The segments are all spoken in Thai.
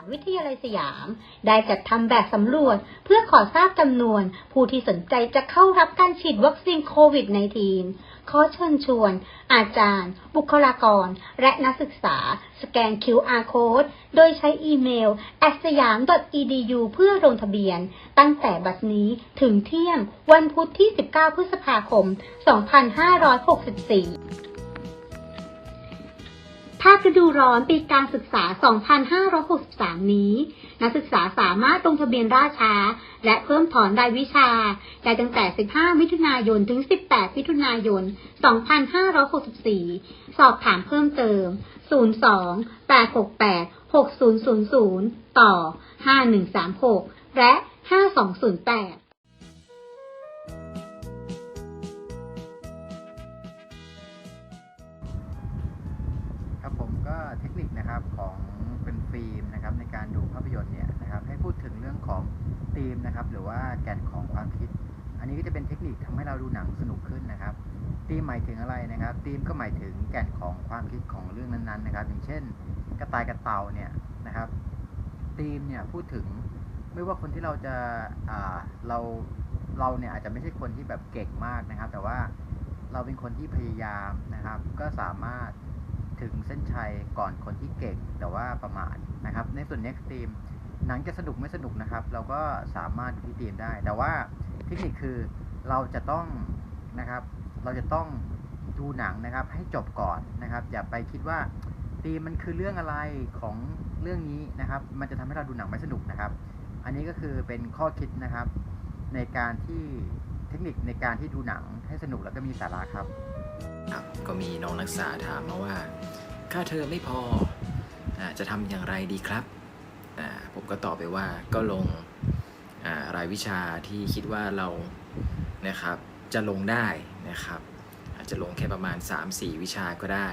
าวิทยาลัยสยาม ได้จัดทำแบบสำรวจเพื่อขอทราบจำนวน ผู้ที่สนใจจะเข้ารับการฉีดวัคซีนโควิด -19 ขอเชิญชวน อาจารย์ บุคลากร และนักศึกษา สแกน QR code โดยใช้อีเมล a s y a m edu เพื่อลงทะเบียน ตั้งแต่บัดนี้ถึงเที่ยงวันพุธที่ 19 พฤษภาคม 2564 ภาคฤดูร้อนปีการศึกษา 2563 นี้ นักศึกษาสามารถลงทะเบียนราช้า และเพิ่มถอนรายวิชา ได้ตั้งแต่ 15 มิถุนายน ถึง 18 มิถุนายน 2564 สอบถามเพิ่มเติม 02 868 6000 ต่อ 5136 และ 5208 เทคนิคนะครับของเป็นฟิล์มนะครับในการดูภาพยนตร์เนี่ยนะครับให้พูดถึงเรื่องของธีมนะครับหรือว่าแก่นของความคิด อันนี้ก็จะเป็นเทคนิคทำให้เราดูหนังสนุกขึ้นนะครับธีมหมายถึงอะไรนะครับธีมก็หมายถึงแก่นของความคิดของเรื่องนั้นๆนะครับ อย่างเช่น กระต่ายกระเต่าเนี่ยนะครับธีมเนี่ยพูดถึงไม่ว่าคนที่เราจะเราเราเนี่ยอาจจะไม่ใช่คนที่แบบเก่งมากนะครับ แต่ว่าเราเป็นคนที่พยายามนะครับ ก็สามารถ ถึงเส้นชัยก่อนคนที่เก่งแต่ว่าประมาทนะครับ ในส่วน next team หนังจะสนุกไม่สนุกนะครับ เราก็สามารถดูที่ทีมได้ แต่ว่าเทคนิคคือเราจะต้องนะครับ เราจะต้องดูหนังนะครับ ให้จบก่อนนะครับ อย่าไปคิดว่าทีมมันคือเรื่องอะไรของเรื่องนี้นะครับ มันจะทำให้เราดูหนังไม่สนุกนะครับ อันนี้ก็คือเป็นข้อคิดนะครับ ในการที่เทคนิคในการที่ดูหนังให้สนุกแล้วก็มีสาระครับครับก็มีน้องนักศึกษาถามมาว่า ค่าเทอมไม่พออจะทำอย่างไรดีครับ ผมก็ตอบไปว่าก็ลงรายวิชาที่คิดว่าเรานะครับจะลงได้นะครับอาจจะลงแค่ประมาณ 3-4 วิชาก็ได้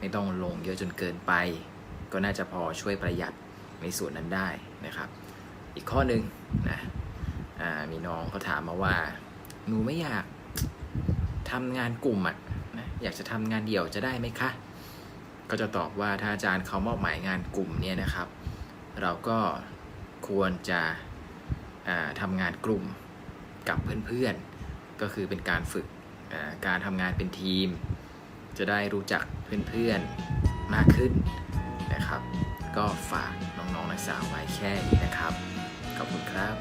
ไม่ต้องลงเยอะจนเกินไป ก็น่าจะพอช่วยประหยัดในส่วนนั้นได้นะครับ อีกข้อหนึ่งนะมีน้องก็ถามมาว่า หนูไม่อยากทำงานกลุ่มอะนะอยากจะทำงานเดี่ยวจะได้ไหมคะ ก็จะตอบว่าถ้าอาจารย์เขามอบหมายงานกลุ่มเนี่ยนะครับ เราก็ควรจะทำงานกลุ่มกับเพื่อนๆ ก็คือเป็นการฝึกการทำงานเป็นทีม จะได้รู้จักเพื่อนๆมากขึ้นนะครับ ก็ฝากน้องๆนักศึกษาไว้แค่นี้นะครับ ขอบคุณครับ